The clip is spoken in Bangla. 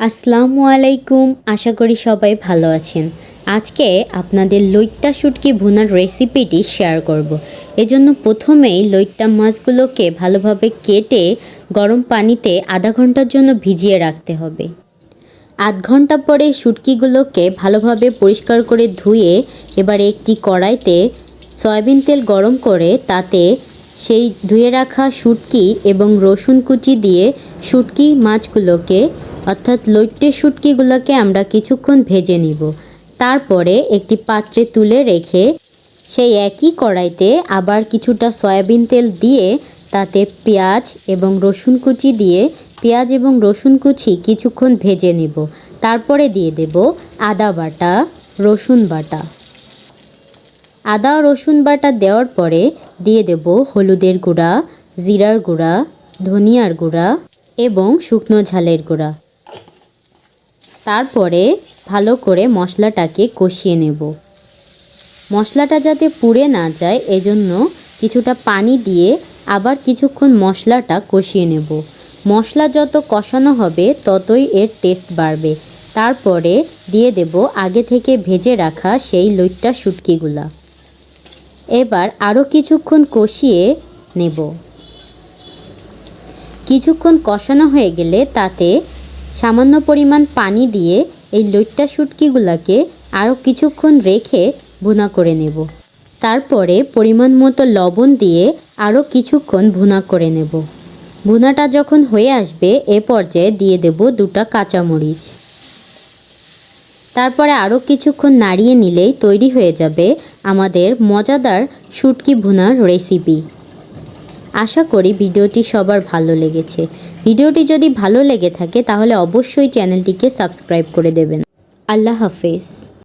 আসসালামু আলাইকুম, আশা করি সবাই ভালো আছেন আজকে আপনাদের লইট্টা শুটকি ভুনার রেসিপিটি শেয়ার করব। এজন্য প্রথমেই লইট্টা মাছগুলোকে ভালোভাবে কেটে গরম পানিতে আধা ঘণ্টার জন্য ভিজিয়ে রাখতে হবে আধ ঘণ্টা পরে শুটকিগুলোকে ভালোভাবে পরিষ্কার করে ধুয়ে এবারে একটি কড়াইতে সয়াবিন তেল গরম করে তাতে সেই ধুয়ে রাখা শুটকি এবং রসুন কুচি দিয়ে শুটকি মাছগুলোকে অর্থাৎ লইট্টে শুটকিগুলোকে আমরা কিছুক্ষণ ভেজে নিব। তারপরে একটি পাত্রে তুলে রেখে সেই একই কড়াইতে আবার কিছুটা সয়াবিন তেল দিয়ে তাতে পেঁয়াজ এবং রসুন কুচি দিয়ে পেঁয়াজ এবং রসুন কুচি কিছুক্ষণ ভেজে নেব। তারপরে দিয়ে দেব আদা বাটা, রসুন বাটা। আদা রসুন বাটা দেওয়ার পরে দিয়ে দেব হলুদের গুঁড়া, জিরার গুঁড়া, ধনিয়ার গুঁড়া এবং শুকনো ঝালের গুঁড়া। তারপরে ভালো করে মশলাটাকে কষিয়ে নেব। মশলাটা যাতে পুড়ে না যায়, এজন্য কিছুটা পানি দিয়ে আবার কিছুক্ষণ মশলাটা কষিয়ে নেব। মশলা যত কষানো হবে, ততই এর টেস্ট বাড়বে। তারপরে দিয়ে দেব আগে থেকে ভেজে রাখা সেই লইট্টা শুটকিগুলা। এবার আরও কিছুক্ষণ কষিয়ে নেব। কিছুক্ষণ কষানো হয়ে গেলে তাতে সামান্য পরিমাণ পানি দিয়ে এই লইট্টা শুটকিগুলোকে আরও কিছুক্ষণ রেখে ভুনা করে নেব। তারপরে পরিমাণ মতো লবণ দিয়ে আরও কিছুক্ষণ ভুনা করে নেব। ভুনাটা যখন হয়ে আসবে, এ পর্যায়ে দিয়ে দেব দুটা কাঁচামরিচ। তারপরে আরও কিছুক্ষণ নাড়িয়ে নিলেই তৈরি হয়ে যাবে আমাদের মজাদার শুটকি ভুনার রেসিপি আশা করি ভিডিওটি সবার ভালো লেগেছে। ভিডিওটি যদি ভালো লেগে থাকে, তাহলে অবশ্যই চ্যানেলটিকে সাবস্ক্রাইব করে দেবেন। আল্লাহ হাফেজ।